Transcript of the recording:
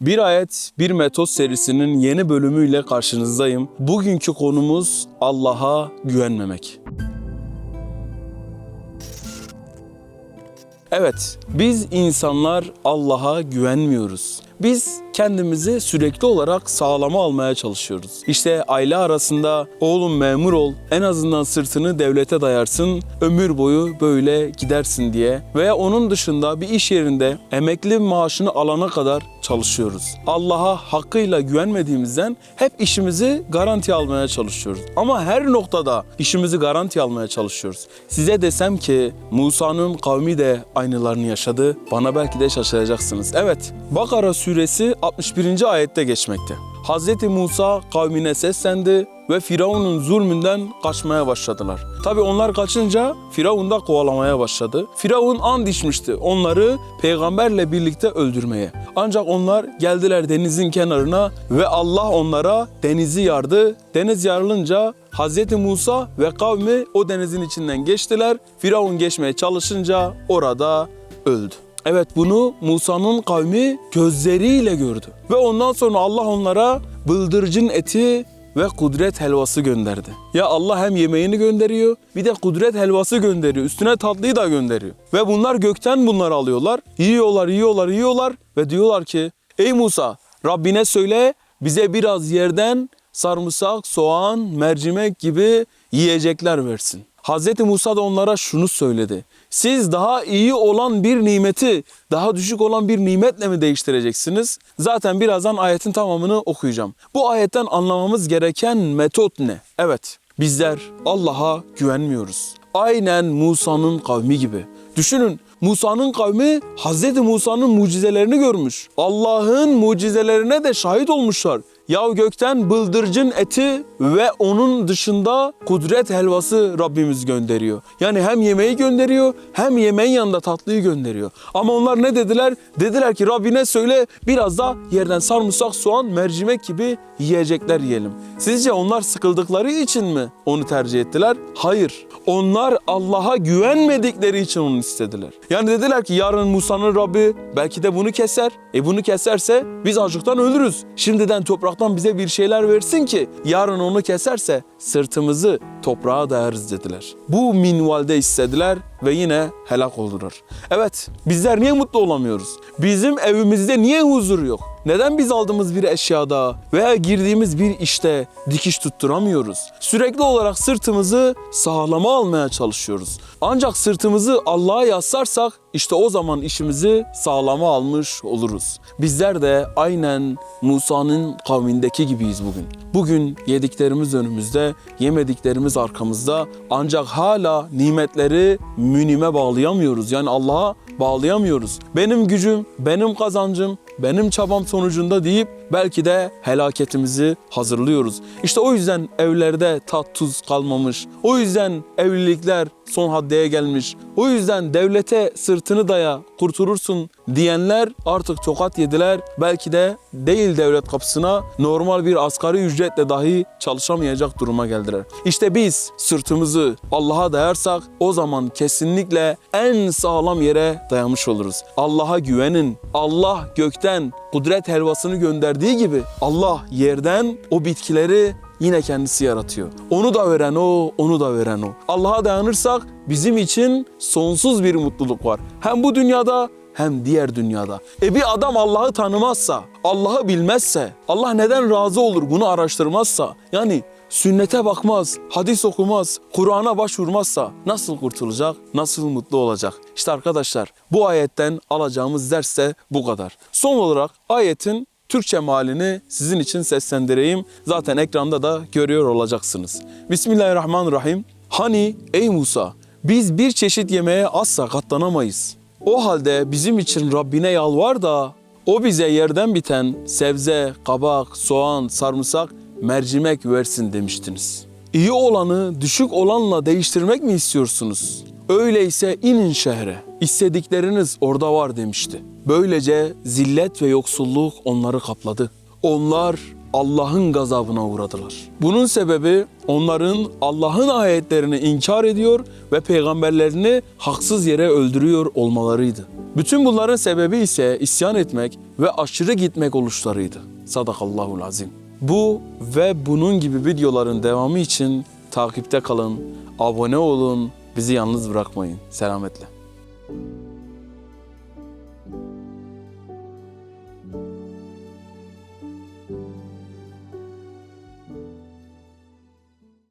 Bir ayet, bir metot serisinin yeni bölümüyle karşınızdayım. Bugünkü konumuz Allah'a güvenmemek. Evet, biz insanlar Allah'a güvenmiyoruz. Biz kendimizi sürekli olarak sağlama almaya çalışıyoruz. İşte aile arasında oğlum memur ol, en azından sırtını devlete dayarsın, ömür boyu böyle gidersin diye. Veya onun dışında bir iş yerinde emekli maaşını alana kadar çalışıyoruz. Allah'a hakkıyla güvenmediğimizden hep işimizi garanti almaya çalışıyoruz. Ama her noktada işimizi garanti almaya çalışıyoruz. Size desem ki Musa'nın kavmi de aynılarını yaşadı. Bana belki de şaşıracaksınız. Evet, Bakara suresi 61. ayette geçmekte. Hz. Musa kavmine seslendi ve Firavun'un zulmünden kaçmaya başladılar. Tabi onlar kaçınca Firavun da kovalamaya başladı. Firavun and içmişti onları peygamberle birlikte öldürmeye. Ancak onlar geldiler denizin kenarına ve Allah onlara denizi yardı. Deniz yarılınca Hz. Musa ve kavmi o denizin içinden geçtiler. Firavun geçmeye çalışınca orada öldü. Evet bunu Musa'nın kavmi gözleriyle gördü. Ve ondan sonra Allah onlara bıldırcın eti ve kudret helvası gönderdi. Ya Allah hem yemeğini gönderiyor bir de kudret helvası gönderiyor. Üstüne tatlıyı da gönderiyor. Ve bunlar gökten bunları alıyorlar. Yiyorlar, yiyorlar, yiyorlar ve diyorlar ki Ey Musa Rabbine söyle bize biraz yerden sarımsak, soğan, mercimek gibi yiyecekler versin. Hz. Musa da onlara şunu söyledi. Siz daha iyi olan bir nimeti daha düşük olan bir nimetle mi değiştireceksiniz? Zaten birazdan ayetin tamamını okuyacağım. Bu ayetten anlamamız gereken metot ne? Evet, bizler Allah'a güvenmiyoruz. Aynen Musa'nın kavmi gibi. Düşünün Musa'nın kavmi Hz. Musa'nın mucizelerini görmüş. Allah'ın mucizelerine de şahit olmuşlar. Yav gökten bıldırcın eti ve onun dışında kudret helvası Rabbimiz gönderiyor. Yani hem yemeği gönderiyor hem yemeğin yanında tatlıyı gönderiyor. Ama onlar ne dediler? Dediler ki Rabbine söyle biraz da yerden sarımsak, soğan, mercimek gibi yiyecekler yiyelim. Sizce onlar sıkıldıkları için mi onu tercih ettiler? Hayır. Onlar Allah'a güvenmedikleri için onu istediler. Yani dediler ki yarın Musa'nın Rabbi belki de bunu keser. E bunu keserse biz açlıktan ölürüz. Şimdiden topraktan bize bir şeyler versin ki yarın onu keserse sırtımızı toprağa dayarız dediler. Bu minvalde istediler ve yine helak oldular. Evet bizler niye mutlu olamıyoruz? Bizim evimizde niye huzur yok? Neden biz aldığımız bir eşyada veya girdiğimiz bir işte dikiş tutturamıyoruz? Sürekli olarak sırtımızı sağlama almaya çalışıyoruz. Ancak sırtımızı Allah'a yaslarsak işte o zaman işimizi sağlama almış oluruz. Bizler de aynen Musa'nın kavmindeki gibiyiz bugün. Bugün yediklerimiz önümüzde, yemediklerimiz arkamızda ancak hala nimetleri münime bağlayamıyoruz. Yani Allah'a bağlayamıyoruz. Benim gücüm, benim kazancım, benim çabam sonucunda deyip belki de helaketimizi hazırlıyoruz. İşte o yüzden evlerde tat tuz kalmamış. O yüzden evlilikler son haddeye gelmiş. O yüzden devlete sırtını daya kurtulursun diyenler artık tokat yediler. Belki de değil devlet kapısına normal bir asgari ücretle dahi çalışamayacak duruma geldiler. İşte biz sırtımızı Allah'a dayarsak o zaman kesinlikle en sağlam yere dayamış oluruz. Allah'a güvenin. Allah gökten kudret helvasını gönderdiği gibi Allah yerden o bitkileri yine kendisi yaratıyor. Onu da veren o, onu da veren o. Allah'a dayanırsak bizim için sonsuz bir mutluluk var. Hem bu dünyada hem diğer dünyada. E bir adam Allah'ı tanımazsa, Allah'ı bilmezse, Allah neden razı olur bunu araştırmazsa, yani sünnete bakmaz, hadis okumaz, Kur'an'a başvurmazsa nasıl kurtulacak, nasıl mutlu olacak? İşte arkadaşlar bu ayetten alacağımız ders de bu kadar. Son olarak ayetin Türkçe mealini sizin için seslendireyim. Zaten ekranda da görüyor olacaksınız. Bismillahirrahmanirrahim. Hani ey Musa biz bir çeşit yemeğe asla katlanamayız. O halde bizim için Rabbine yalvar da o bize yerden biten sebze, kabak, soğan, sarımsak, mercimek versin demiştiniz. İyi olanı düşük olanla değiştirmek mi istiyorsunuz? Öyleyse inin şehre. İstedikleriniz orada var demişti. Böylece zillet ve yoksulluk onları kapladı. Onlar Allah'ın gazabına uğradılar. Bunun sebebi onların Allah'ın ayetlerini inkar ediyor ve peygamberlerini haksız yere öldürüyor olmalarıydı. Bütün bunların sebebi ise isyan etmek ve aşırı gitmek oluşlarıydı. Sadakallahul azim. Bu ve bunun gibi videoların devamı için takipte kalın, abone olun, bizi yalnız bırakmayın. Selametle. thank you.